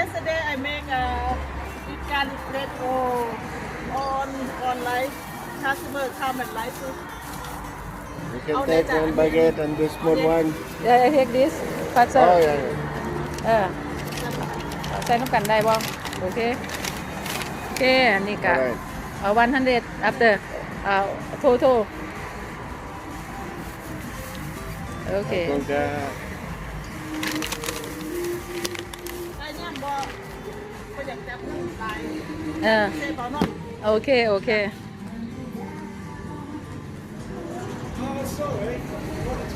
yesterday I make a garlic bread roll on on live customer come and live food You can Oh, take that's a- one baguette and this small Okay. one. เดี๋ยว I take this พัสเซอ Oh ร์ yeah. yeah. เออเอาใส่น้ำกันได้บ่โอเคโอเคอันนี้ก็ Alright. เอาวันฮันเดด after เอาโทโทโอเค I think, uh, ได้ เออเซ่เปล่าเนาะโอเค โอเค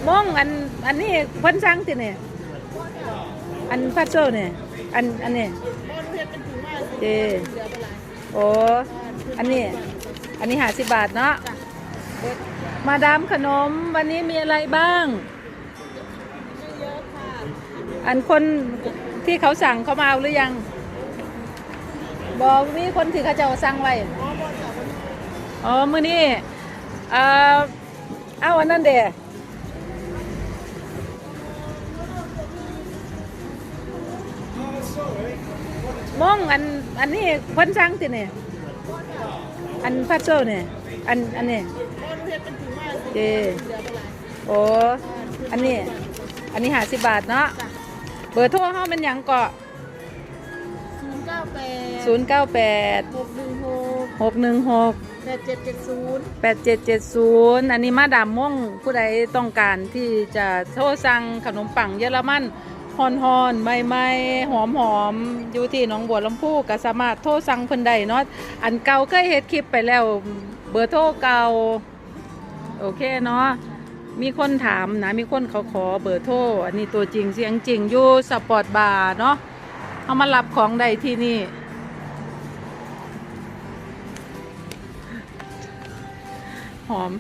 มองอันอันนี้พิ่นสั่งติเนี่ยอันพัดโซเนี่ยอันอันนี้เฮ็ดเป็นถุงมาสิเจเหลือโอ้อันนี้ อันนี้หาสิบบาทเนาะมาดามขนมวันนี้มีอะไรบ้าง อันคนที่เขาสั่งเขามาเอาหรือยัง บอกมีคนที่เขาจะเอาสั่งไว้อ๋อบ่จ้ะบ่อ๋อมือนี้เอ่อเอาอันนั้นเด้มองอันอันนี้เพิ่นสั่งติเนี่ยอันพัดโซ่เนี่ยอันอันนี้บ่รู้เฮ็ดเป็นถุงมาสิเจเหลือไปหลายโอ้อันนี้ อันนี้หา สิบบาทเนาะจ้ะเบอร์โทรเฮามันหยังเกาะ098 0 9 8 616 6 1 6 8770 8770อันนี้มาดามม่วงผู้ใดต้องการที่จะโทรสั่งขนมปังเยอรมันฮอนฮอนๆใหม่ๆหอมหอมๆอยู่ที่หนองบัวลำพูก็สามารถโทรสั่งเพิ่นได้เนาะอันเก่าเคยเฮ็ดคลิปไปแล้ว เบอร์โทรเก่าโอเคเนาะมีคนถามนะ มีคนเขาขอเบอร์โทรอันนี้ตัวจริงเสียงจริงอยู่สปอร์ตบาร์เนาะ เอามารับของได้ที่นี่ หอม